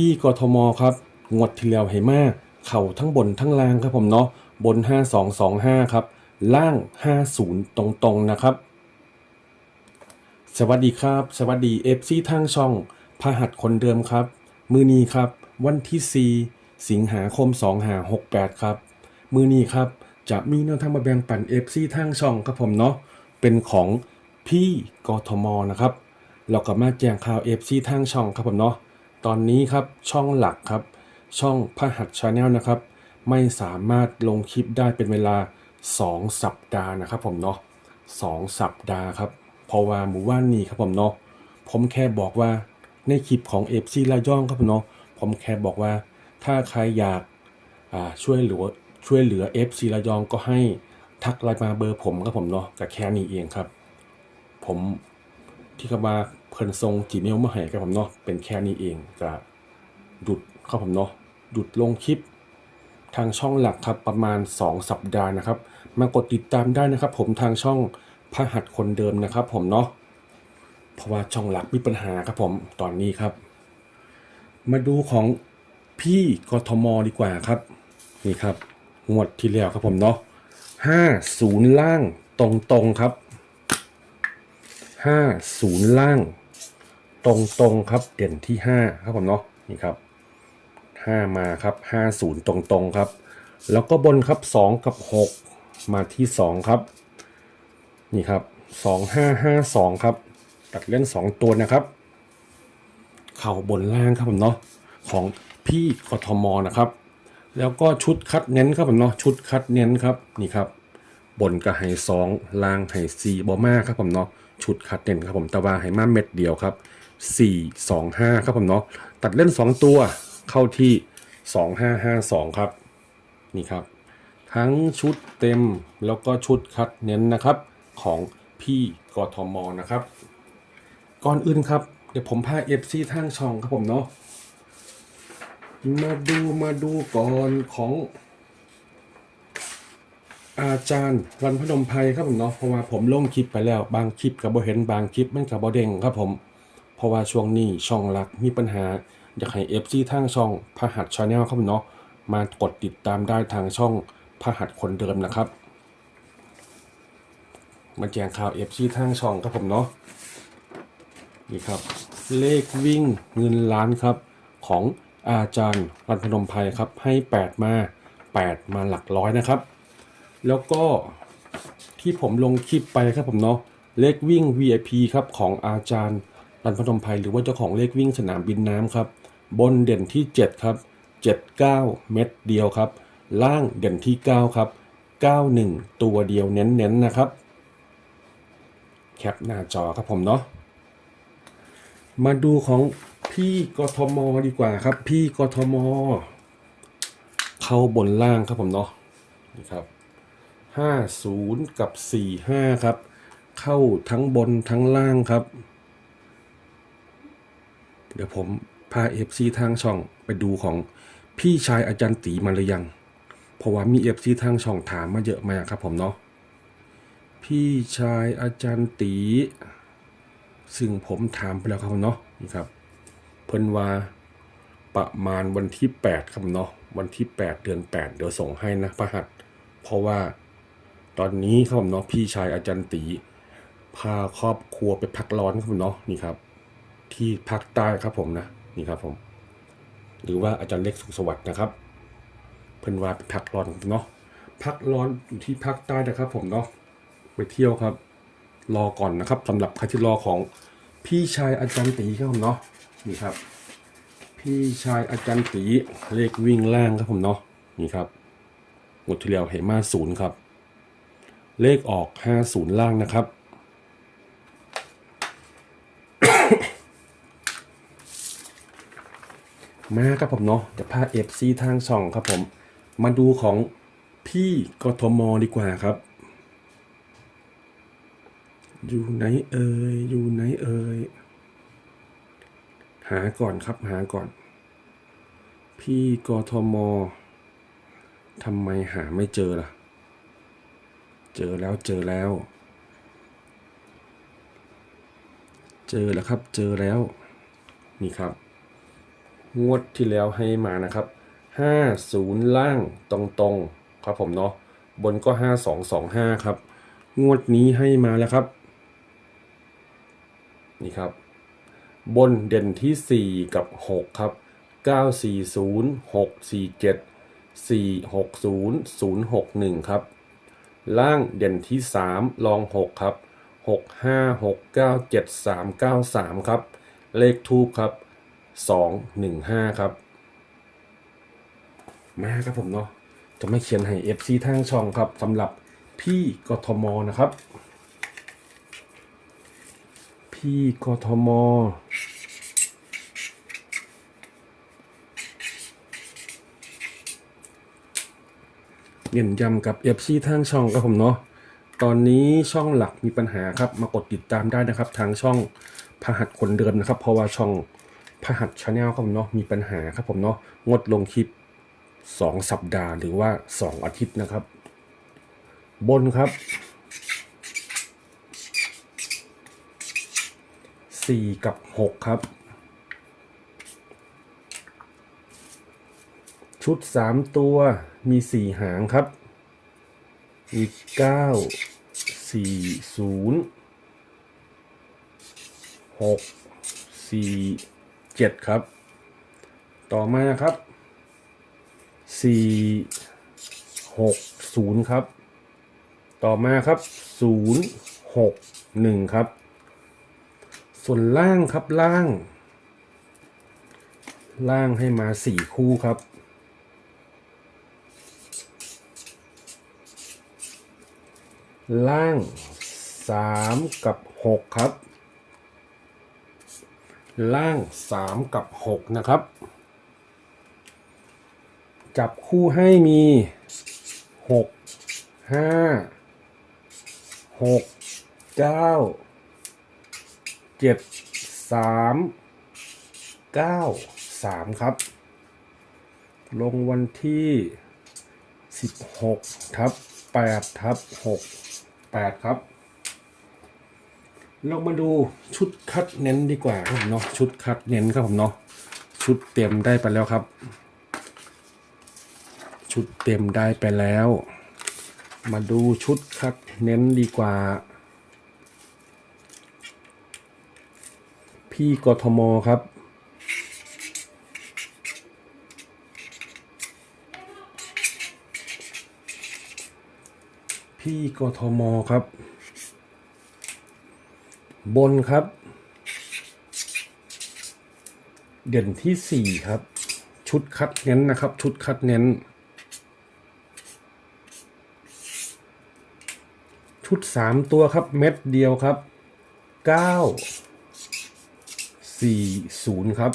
พี่กทมครับงวดที่แล้วให้มากเข่าทั้งบนทั้งล่างครับผมเนาะบน 5225 ครับ ล่าง 50 ตรงๆนะครับ สวัสดีครับ สวัสดีเอฟซีทางช่องพหัสคนเดิมครับ มือนี้ครับ วันที่ 4 สิงหาคม 2568 ครับ มือนี้ครับจะมีแนวทางมาแบ่งปันเอฟซีทางช่องครับผมเนาะเป็นของพี่กทมนะครับ เราก็มาแจ้งข่าวเอฟซีทางช่องครับผมเนาะ ตอนนี้ครับช่องหลักครับ ช่องพหัสชาแนลนะครับ ไม่สามารถลงคลิปได้เป็นเวลา 2 สัปดาห์นะครับผมเนาะสองสัปดาห์ครับเพราะว่าหมู่ว่านนี้ครับผมเนาะผมแค่บอกว่าในคลิปของเอฟซีระย่องครับผมเนาะผมแค่บอกว่า ถ้าใครอยากช่วยเหลือช่วยเหลือ FC ระยองก็ให้ทักไลน์มาเบอร์ผมครับผมเนาะก็แค่นี้เองครับ ผมที่เขามา เพิ่นทรงจีเมลมาให้ครับผมเนาะเป็นแค่นี้เองก็ดุดครับผมเนาะดุดลงคลิป ทางช่องหลักครับประมาณ 2 สัปดาห์นะครับ มากดติดตามได้นะครับ ผมทางช่องพระหัสคนเดิมนะครับ ผมเนาะเพราะว่าช่องหลักมีปัญหาครับผมตอนนี้ครับ มาดูของพี่กทมดีกว่าครับ นี่ครับงวดที่แล้วครับผมเนาะห้าศูนย์ล่างตรงตรงๆครับห้าศูนย์ล่าง ตรงตรงๆครับเด่นที่ห้าครับผมเนาะนี่ครับห้ามาครับห้าศูนย์ตรงตรงๆครับ แล้วก็บนครับสองกับหกมาที่สองครับ นี่ครับสองห้าห้าสองครับ ตัดเล่นสองตัวนะครับ เข่าบนล่างครับผมเนาะของพี่กทมนะครับ แล้วก็ชุดคัดเน้นครับผมเนาะชุดคัดเน้นครับนี่ครับบนก็ให้สองล่างให้สี่บอมาครับผมเนาะชุดคัดเน้นครับผมแตะวาให้มาเม็ดเดียวครับ สี่สองห้าครับผมเนาะตัดเล่นสองตัวเข้าที่สองห้าห้าสองครับ นี่ครับ ทั้งชุดเต็มแล้วก็ชุดคัดเน้นนะครับของพี่กทมนะครับ ก่อนอื่นครับ เดี๋ยวผมพาเอฟซีทางช่องครับผมเนาะมาดูมาดูก่อนของอาจารย์วันพนมไพรครับผมเนาะเพราะว่าผมลงคลิปไปแล้ว บางคลิปกับบเห็นบางคลิปมันกับบเด้งครับผม เพราะว่าช่วงนี้ช่องหลักมีปัญหา อยากให้เอฟซีทางช่องพหัสชาแนลครับผมเนาะมากดติดตามได้ทางช่องพหัสคนเดิมนะครับมาแจ้งข่าวเอฟซีทางช่องครับผมเนาะนี่ครับ เลขวิ่งเงินล้านครับ ของอาจารย์วันพนมไพรครับ ให้ 8 มา 8 มาหลักร้อยนะครับ แล้วก็ที่ผมลงคลิปไปครับผมเนาะเลขวิ่ง VIP ครับของอาจารย์ รันพนมไพรหรือว่าเจ้าของเลขวิ่งสนามบินน้ำครับ บนเด่นที่ 7 ครับ 79 เม็ดเดียวครับ ล่างเด่นที่ 9 ครับ 91 ตัวเดียวเน้นๆนะครับ แคปหน้าจอครับผมเนาะมาดูของพี่กทมดีกว่าครับ พี่กทม เข้าบนล่างครับผมเนาะนี่ครับห้าศูนย์กับสี่ห้าครับ เข้าทั้งบนทั้งล่างครับ เดี๋ยวผมพาเอฟซีทางช่องไปดูของพี่ชายอาจารย์ตีมาหรือยัง เพราะว่ามีเอฟซีทางช่องถามมาเยอะมากครับผมเนาะ พี่ชายอาจารย์ตี ซึ่งผมถามไปแล้วครับเนาะนี่ครับ เพิ่นว่าประมาณวันที่ 8 ครับเนาะ วันที่ 8 เดือน 8 เดี๋ยวส่งให้นะพระหัส เพราะว่าตอนนี้ครับเนาะพี่ชายอาจารย์ตี พาครอบครัวไปพักร้อนครับเนาะนี่ครับ ที่ภาคใต้ครับผมนะนี่ครับผม หรือว่าอาจารย์เล็กสุขสวัสดิ์นะครับ เพิ่นว่าไปพักร้อนเนาะพักร้อนอยู่ที่ภาคใต้นะครับ ผมเนาะไปเที่ยวครับ รอก่อนนะครับสำหรับใครที่รอของพี่ชายอาจารย์ตีครับผมเนาะนี่ครับ พี่ชายอาจารย์ตีเลขวิ่งล่างครับผมเนาะนี่ครับงวดที่แล้วเห็นมาศูนย์ครับ เลขออกห้าศูนย์ล่างนะครับ มาครับผมเนาะจะพาเอฟซีทางช่องครับผม มาดูของพี่กทมดีกว่าครับ อยู่ไหนเอ่ยอยู่ไหนเอ่ยหาก่อนครับหาก่อน พี่กทมทำไมหาไม่เจอล่ะ เจอแล้วเจอแล้ว เจอแล้วครับเจอแล้ว นี่ครับ งวดที่แล้วให้มานะครับห้าศูนย์ล่างตรงๆครับผมเนาะบนก็ห้าสองสองห้าครับ งวดนี้ให้มาแล้วครับ นี่ครับ บนเด่นที่ 4 กับ 6 ครับ 940 647 460 061 ครับ ล่างเด่นที่ 3 ลอง 6 ครับ 65697393 ครับ เลขทูบครับ 215 ครับ มาครับผมเนาะจะไม่เขียนให้ FC ทางช่องครับสำหรับพี่กทมนะครับ พี่กทมเน้นย้ำกับ FC ทางช่องครับผมเนาะ ตอนนี้ช่องหลักมีปัญหาครับ มากดติดตามได้นะครับ ทางช่องพหัสคนเดิมนะครับ เพราะว่าช่อง พหัสชาแนลครับผมเนาะมีปัญหาครับผมเนาะงดลงคลิป 2 สัปดาห์หรือว่า 2 อาทิตย์นะครับ บนครับ 4 กับ 6 ครับ ชุด 3 ตัวมี 4 หางครับมี9 4 0 6 4 7ครับ ต่อมาครับ4 6 0ครับ ต่อมาครับ0 6 1ครับ ส่วนล่างครับล่าง ล่างให้มา4คู่ครับล่าง 3 กับ 6 ครับ ล่าง 3 กับ 6 นะครับ จับคู่ให้มี 6 5 6 9 7 3 9 3 ครับ ลงวันที่ 16 ทับ8ทับ6 8 ครับ เรามาดูชุดคัดเน้นดีกว่าครับผมเนาะชุดคัดเน้นครับผมเนาะชุดเต็มได้ไปแล้วครับ ชุดเต็มได้ไปแล้ว มาดูชุดคัดเน้นดีกว่า พี่กทมครับพี่กทมครับ บนครับ เด่นที่สี่ครับ ชุดคัดเน้นนะครับ ชุดคัดเน้น ชุดสามตัวครับ เม็ดเดียวครับเก้าสี่ศูนย์ครับ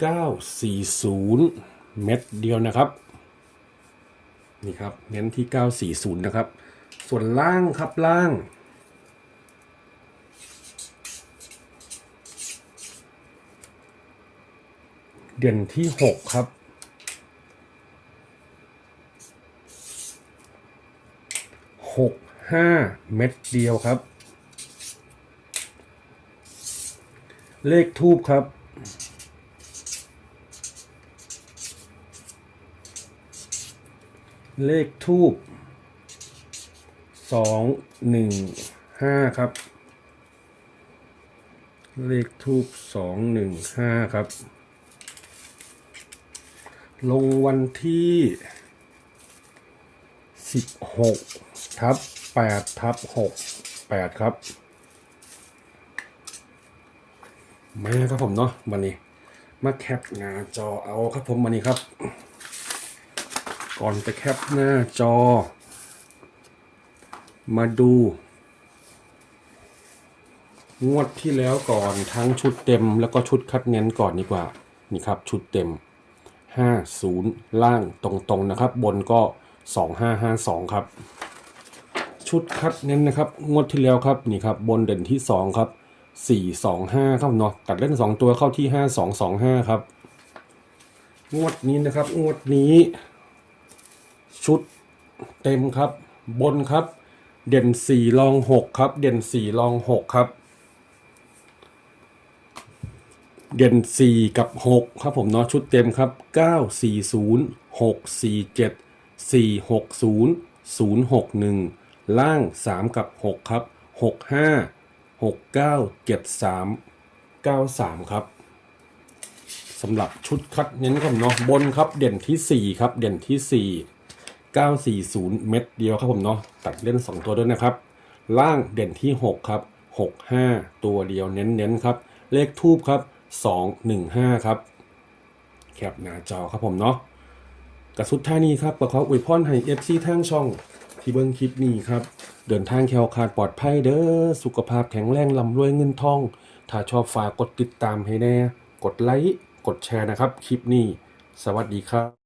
เก้าสี่ศูนย์เม็ดเดียวนะครับ นี่ครับ เน้นที่940นะครับ ส่วนล่างครับล่าง เด่นที่6ครับ หกห้าเม็ดเดียวครับ เลขทูบครับเลขทูบ สองหนึ่งห้าครับ เลขทูบสองหนึ่งห้าครับ ลงวันที่สิบหกทับแปดทับหกแปดครับมาครับผมเนาะวันนี้ มาแคปหน้าจอเอาครับผมวันนี้ครับ ก่อนไปแคปหน้าจอ มาดู งวดที่แล้วก่อนทั้งชุดเต็มแล้วก็ชุดคัดเน้นก่อนดีกว่า นี่ครับชุดเต็ม 50 ล่างตรงๆนะครับ บนก็ 2552 ครับ ชุดคัดเน้นนะครับ งวดที่แล้วครับนี่ครับบนเด่นที่ 2 ครับ 425ครับเนาะตัดเล่น 2 ตัวเข้าที่ 5225 ครับ งวดนี้นะครับ งวดนี้ ชุดเต็มครับบนครับ เด่นสี่ลองหกครับ เด่นสี่ลองหกครับ เด่นสี่กับหกครับผมเนาะชุดเต็มครับเก้าสี่ศูนย์หกสี่เจ็ดสี่หกศูนย์ศูนย์หกหนึ่งล่างสามกับหกครับหกห้าหกเก้าเจ็ดสามเก้าสามครับสำหรับชุดคัดเน้นครับเนาะบนครับเด่นที่สี่ครับเด่นที่สี่ 940 เม็ดเดียวครับผมเนาะตัดเล่น 2 ตัวด้วยนะครับ ล่างเด่นที่ 6 ครับ 65 ตัวเดียวเน้นๆครับ เลขทูบครับ 215 ครับ แคปหน้าจอครับผมเนาะกระสุดท่านี้ครับประกอบอวยพรให้เอฟซีทางช่องที่เบิ้งคลิปนี้ครับ เดินทางแคล้วคลาดปลอดภัยเด้อสุขภาพแข็งแรงลำรวยเงินทอง ถ้าชอบฝากกดติดตามให้แน่ กดไลค์ กดแชร์นะครับ คลิปนี้ สวัสดีครับ